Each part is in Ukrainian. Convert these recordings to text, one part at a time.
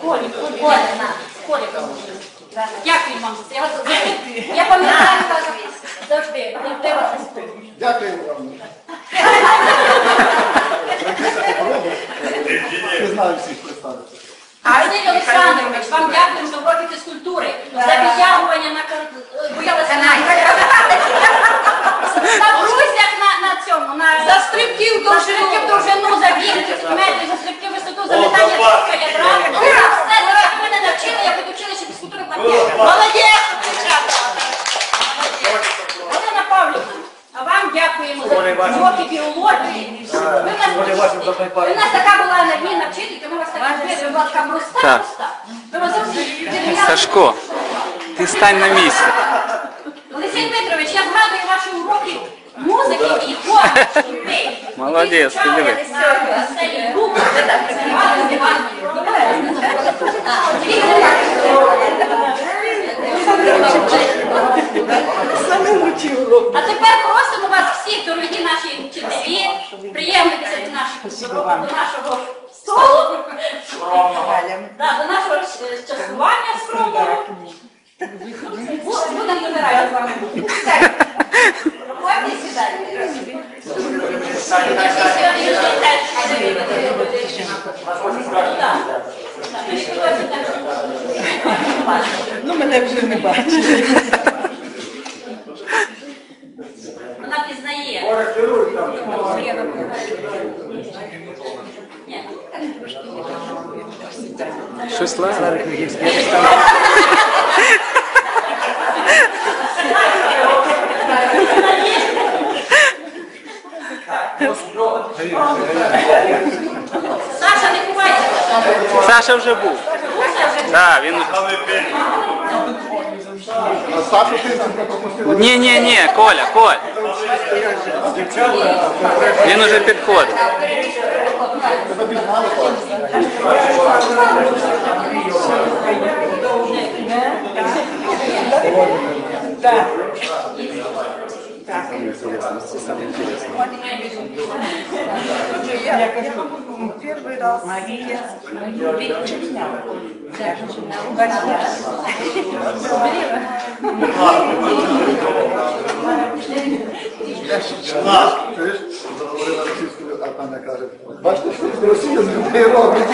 Колі, Коля, на, Коля. Дякую вам. Я, я пам'ятаю вас завжди. Дякую вам. Не знаю всіх представити. Василь Олександрович, вам дякую за уроки фізкультури, за підтягування на е, боялася на брусях на, цьому, на за стрибки в довжину, стрибки в довжину, за біг 30 метрів, за стрибки в висоту, за метання диска, я правильно. Ну, так, все, це як мене навчили, я від училища фізкультури платила. Молодець, дівчата! Олена Павлівна, а вам дякуємо за уроки біології. Ви в в нас така була енергійна вчителька, ми вас так любили, ви була така проста, Так. Сашко, ти стань на місце. Олексій Дмитрович, я згадую ваші уроки музики і хору. Молодець, ти диви. А тепер просимо вас всіх, дорогі наші вчителі, приємнитися до нашого, до нашого столу, да, до нашого е, частування скромного. Бу- Будемо вибирати з вами. Проходьте і. Ну, мене вже не бачить. Щось ладно. Саша, не ховайся. Саша вже був. Так, він вже. А Сашу Тимченко пропустила. Ні, ні, ні, Коля, Коля. Він уже підходить. Тебе пізнали, Коля? Так. Я, я кажу, первый раз Мария Чернява. Чуєш? Заговорила російською, а паня каже, бачите, що Росія з людей робить.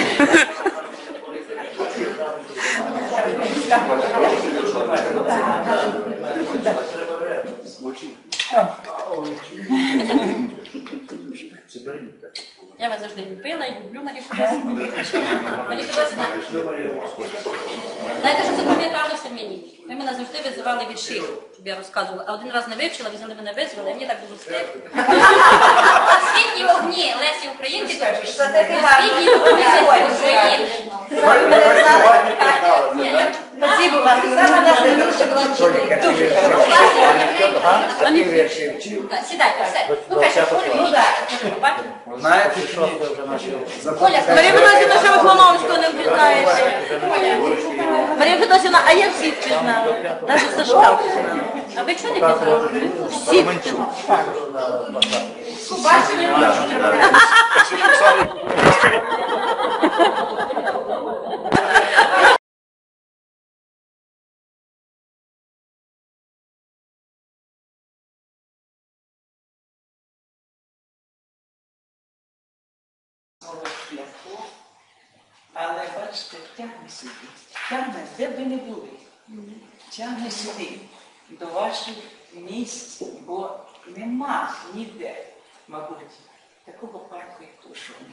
Я вас завжди люблю Марію знаєте, що запам'яталося мені? Ви мене завжди визивали від шиї, щоб я розказувала. А один раз не вивчила, взяли мене визвали, а мені так було стидно. На вогні Лесі Українки, на вогні Лесі України. Спасибо вам. Хороша. Таких віршів вчив. Так, Сідайте, все. Ну, хай ще Коля, ну? Знаєте, що вже наші Коля, Марія Федосівна, що ви Клоновського не впізнаєте? Марія Федосівна, а я всіх пізнала. Навіть Сашка. А ви чого не пізнали? Всіх. Побачили? свого тягне сюди, тягне, де би не були, тягне сюди, до ваших місць, бо нема ніде, мабуть, такого парку, як Тушоний.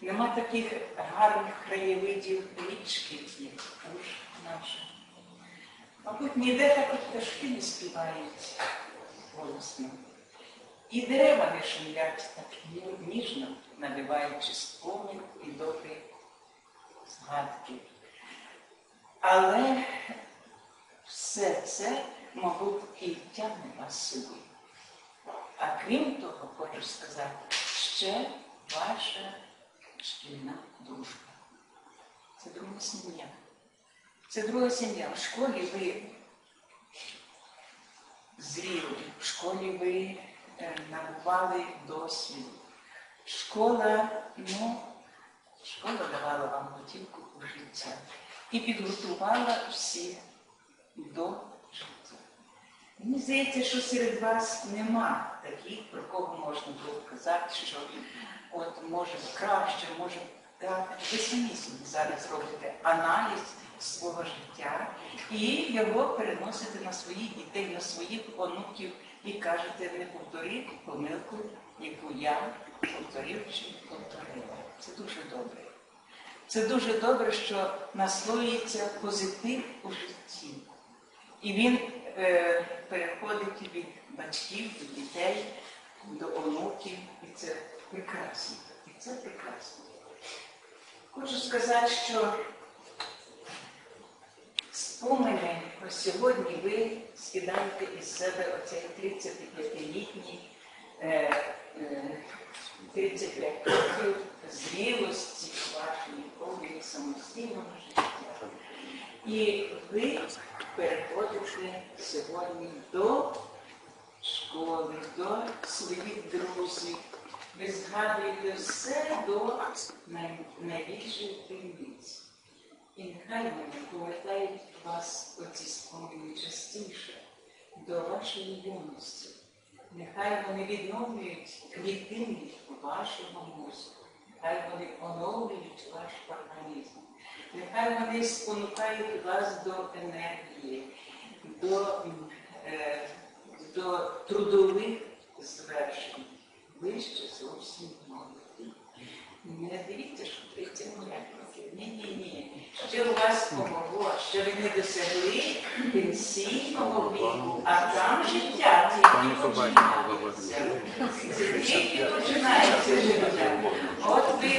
Нема таких гарних краєвидів річки, як Туш наша. Мабуть, ніде так от пташки не співають голосно. І дерева не шумлять так ніжно, навиваючи спомін і добрі згадки. Але все це, мабуть, тягне вас сюди. А крім того, хочу сказати, ще ваша шкільна дружба. Це друга сім'я. Це друга сім'я. В школі ви зріли, в школі ви е, набували досвід. Школа, ну, школа давала вам готівку у життя і підготувала всіх до життя. Мені здається, що серед вас нема таких, про кого можна було казати, що от може краще, може так. Ви самі собі зараз робите аналіз свого життя і його переносите на своїх дітей, на своїх онуків і кажете, не повтори помилку, яку я повторив чи повторила. Це дуже добре. Це дуже добре, що наслоюється позитив у житті. І він е, переходить від батьків до дітей, до онуків. І це прекрасно. І це прекрасно. Хочу сказати, що спомини про сьогодні ви скидаєте із себе оцей 35-літній, е, е, 35 років зрілості вашої повної самостійного життя. І ви переходите сьогодні до школи, до своїх друзів. Ви згадуєте все до най- найбільших таємниць. І нехай вони повертають вас оці спомини частіше до вашої юності. Нехай вони відновлюють клітини вашого мозку. Нехай вони оновлюють ваш організм. Нехай вони спонукають вас до енергії, до, е, до трудових звершень. Ви ще зовсім молоді. Не дивіться, що 35 років. У вас помогло, ще ви не досягли пенсійного віку, а там життя тільки починається. Це тільки починається життя. От ви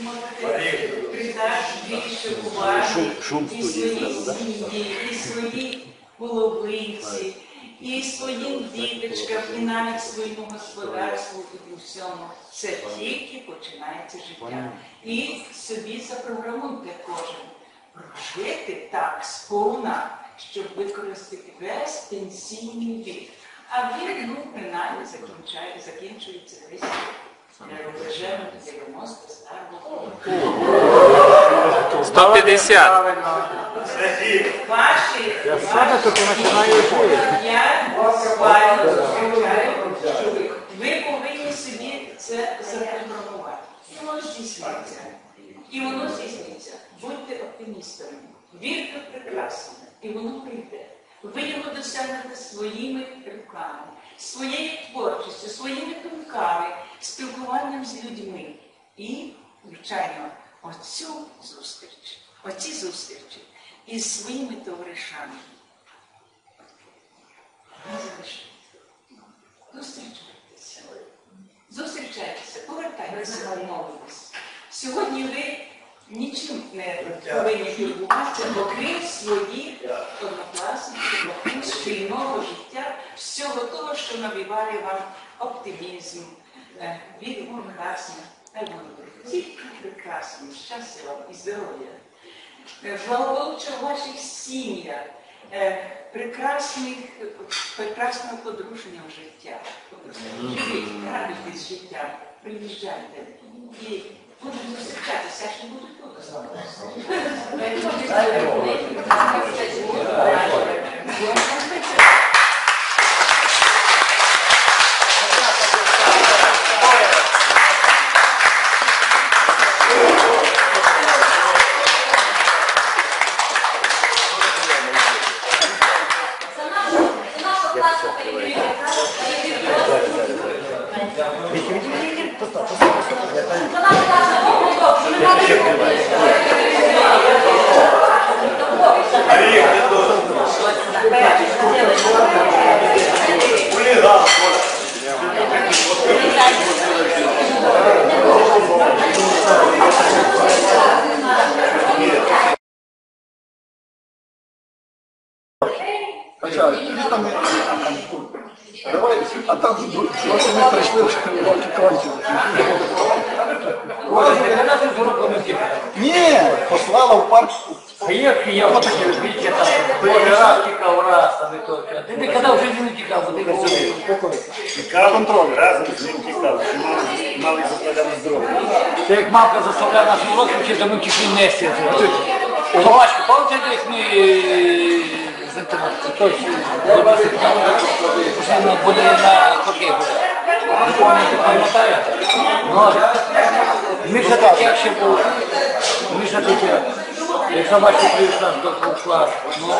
зможете придати більше уваги і своїй сім'ї, і своїй половинці, і своїм діточкам, і навіть своєму господарству і всьому. Це тільки починається життя. І собі запрограмуйте кожен прожити так сповна, щоб використати весь пенсійний вік. А він, ну, принаймні, закінчає, закінчується десь е, рубежем 90 старого. 150. Ваші, я буквально звичайно, що ви, ви повинні собі це запрограмувати. І воно здійсниться. І воно здійсниться. Будьте оптимістами. Вірте в прекрасне. І воно прийде. Ви його досягнете своїми руками, своєю творчістю, своїми думками, спілкуванням з людьми. І, звичайно, оцю зустріч, оці зустрічі із своїми товаришами. Не. Зустрічайтеся. Зустрічайтеся, повертайтеся, домовились. Сьогодні ви нічим не повинні турбуватися, окрім своїх однокласників, окрім спільного всього того, що навіває вам оптимізм, е, віру в прекрасне. Хай тільки прекрасні, щастя вам і здоров'я. Благополуччя в ваших сім'ях, прекрасного подруження в життя. Живіть, радуйтесь життям, приїжджайте і будемо зустрічатися, аж не будуть тут. За нашу, за нашу класну перевірку. За нашу класну перевірку. Хоча, і там, давай, а там просто ми прийшли, вже роки кончили. Ні, послала в парк. Як я вот такі відбічі там, боже, раз тікав, раз, там і то. Ти не казав, що не тікав, бо ти не сюди. Контроль. Разом з ним тікав, що мали, закладати здоров'я. Це як мамка заставляє нас на уроки, вчити, ми тільки не сі. Собачки, пам'ятаєте, як ми з інтернету, хтось постійно буде на хокей. Не пам'ятаєте, Міша таке ще був, Міша таке. Як собачки привіз нас до двох клас. Ну,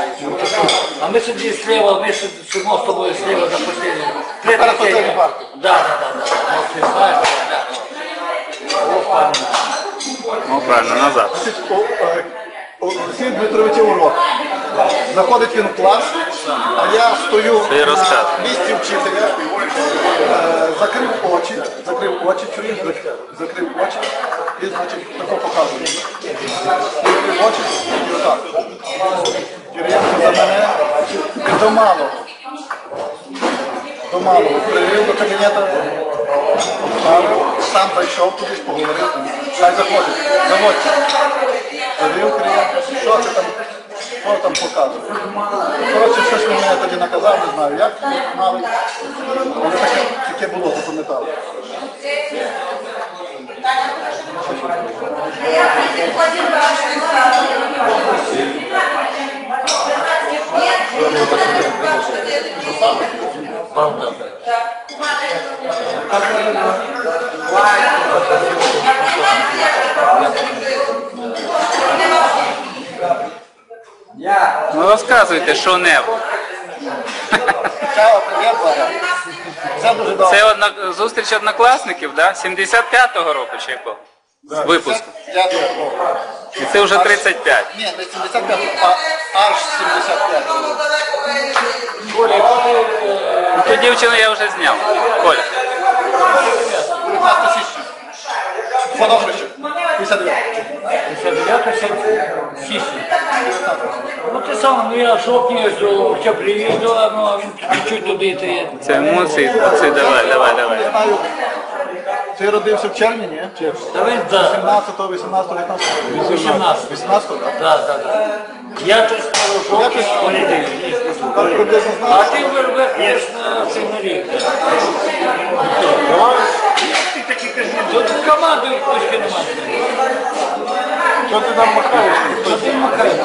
а ми сидимо слева, ми сидимо з тобою слева за. Перед постельною партою. Да, да, да, да. Ну. Ну правильно, назад. Олексій Дмитрович урок. Заходить він в клас, а я стою Ти на місці вчителя, закрив очі, закрив очі, чуєш, закрив очі і, значить, тако показує. Закрив очі і отак. Кирилко за мене до малого. До малого. Привів до кабінету, сам зайшов кудись, поговорив. Хай заходить, заводьте. Завів клієнта, що це там, там показує. Коротше, щось він мене тоді наказав, не знаю як, мали. Але таке, таке було, запам'ятав. Ну розказуйте, що небудь. Чао, привіт, Валя. Все дуже добре. Це одна... зустріч однокласників, да? 75-го року чи якого? Випуску. Дякую. І це вже 35. Ні, не 75, а аж 75. Ту дівчину я вже зняв. Коля. 19 січня. Фотографічок. 59. 59 січня. Ну те саме, ну я жовтні до ще приїду, а ну чуть-чуть туди є. Це емоції. Це давай, давай, давай. Я знаю, ти родився в червні, ні? Чи Та він да. 17, 18, 19? 18. 18, так? Да, да, да. Я тут скажу жовтні понеділок. Так приблизно А ти вербеш на сигналі. Тут команду точки немає. Що ти там махаєш? Що ти махаєш?